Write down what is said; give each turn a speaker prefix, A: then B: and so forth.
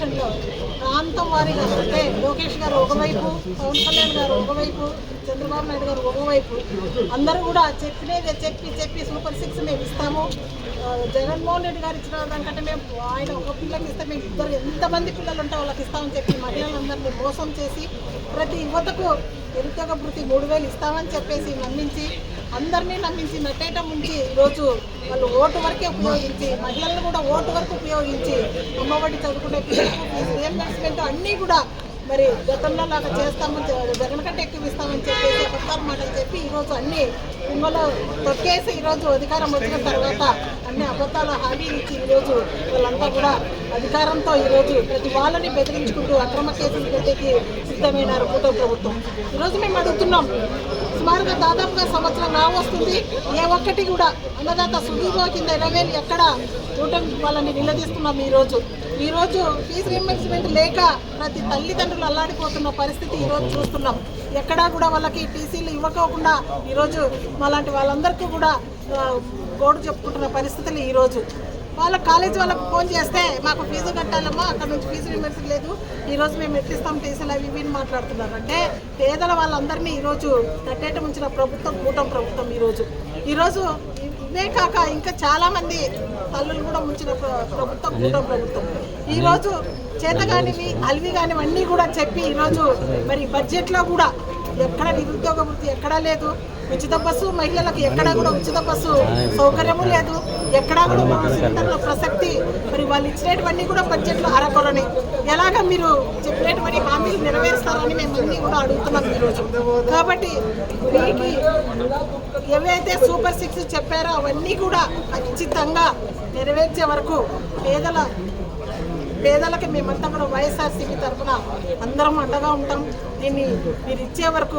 A: ఎలక్షన్లో ప్రాంతం వారీగా అంటే లోకేష్ గారు ఒకవైపు పవన్ కళ్యాణ్ గారు ఒకవైపు చంద్రబాబు నాయుడు గారు ఒకవైపు అందరూ కూడా చెప్పినదే చెప్పి చెప్పి సూపర్ సిక్స్ మేము ఇస్తాము. జగన్మోహన్ రెడ్డి గారు ఇచ్చిన దానికంటే మేము ఆయన ఒక పిల్లకి ఇస్తే మేము ఇద్దరు ఎంతమంది పిల్లలు ఉంటే వాళ్ళకి ఇస్తామని చెప్పి మహిళలందరినీ మోసం చేసి ప్రతి యువతకు నిరుద్యోగ వృత్తి మూడు వేలు ఇస్తామని చెప్పేసి నమ్మించి అందరినీ నమ్మించి నెట్టేయటం నుంచి ఈరోజు వాళ్ళు ఓటు వరకే ఉపయోగించి మహిళలను కూడా ఓటు వరకు ఉపయోగించి అమ్మఒడి చదువుకునే పిల్లలకు రియంబర్స్మెంట్ అన్నీ కూడా మరి గతంలో లాగా చేస్తామని చె- జగన్ కంటే ఎక్కువ ఇస్తామని చెప్పేసి కొత్త మాటలు చెప్పి ఈరోజు అన్ని కుంగలో తొక్కేసి ఈరోజు అధికారం వచ్చిన తర్వాత అన్ని అబద్ధాల హామీ ఇచ్చి ఈరోజు వాళ్ళంతా కూడా అధికారంతో ఈరోజు ప్రతి వాళ్ళని బెదిరించుకుంటూ అక్రమ కేసులు పెట్టేకి సిద్ధమైనారు కూటమి ప్రభుత్వం. ఈరోజు మేము అడుగుతున్నాం సుమారుగా దాదాపుగా సంవత్సరం నా వస్తుంది ఏ ఒక్కటి కూడా అన్నదాత సుదీర్ఘ కింద ఇరవై ఎక్కడ కూటమి వాళ్ళని నిలదీస్తున్నాం ఈరోజు. ఈరోజు ఫీజు రీంబర్స్మెంట్ లేక ప్రతి తల్లిదండ్రులు అల్లాడిపోతున్న పరిస్థితి ఈరోజు చూస్తున్నాం. ఎక్కడా కూడా వాళ్ళకి టీసీలు ఇవ్వకోకుండా ఈరోజు మాలాంటి వాళ్ళందరికీ కూడా గోడు చెప్పుకుంటున్న పరిస్థితులు ఈరోజు. వాళ్ళ కాలేజ్ వాళ్ళకి ఫోన్ చేస్తే మాకు ఫీజు కట్టాలమ్మా అక్కడ నుంచి ఫీజు రిమెంట్స్ లేదు. ఈరోజు మేము ఎట్టిస్తాం టీసీలు అవి అని మాట్లాడుతున్నారు. అంటే పేదల వాళ్ళందరినీ ఈరోజు కట్టేట ఉంచిన ప్రభుత్వం కూటమి ప్రభుత్వం ఈరోజు ఈరోజు ఇవే కాక ఇంకా చాలా మంది తల్లులు కూడా ముంచిన ప్ర- ప్రభుత్వం కూటమి ప్రభుత్వం. ఈరోజు చేతగానివి అల్వి కానివన్నీ కూడా చెప్పి ఈరోజు మరి బడ్జెట్లో కూడా ఎక్కడ నిరుద్యోగ వృత్తి ఎక్కడా లేదు. ఉచిత బస్సు మహిళలకు ఎక్కడా కూడా ఉచిత బస్సు సౌకర్యము లేదు. ఎక్కడా కూడా మా సిలిండర్ల ప్రసక్తి. మరి వాళ్ళు ఇచ్చినటువంటి కూడా బడ్జెట్లో అరకొరని. ఎలాగ మీరు చెప్పినటువంటి హామీలు నెరవేరుస్తారని మేము అన్నీ కూడా అడుగుతున్నాం ఈరోజు. కాబట్టి మీకు ఏవైతే సూపర్ సిక్స్ చెప్పారో అవన్నీ కూడా ఖచ్చితంగా నెరవేర్చే వరకు పేదల పేదలకి మేమంతా కూడా వైఎస్ఆర్సీపీ తరఫున అందరం అండగా ఉంటాం. దీన్ని మీరు ఇచ్చే వరకు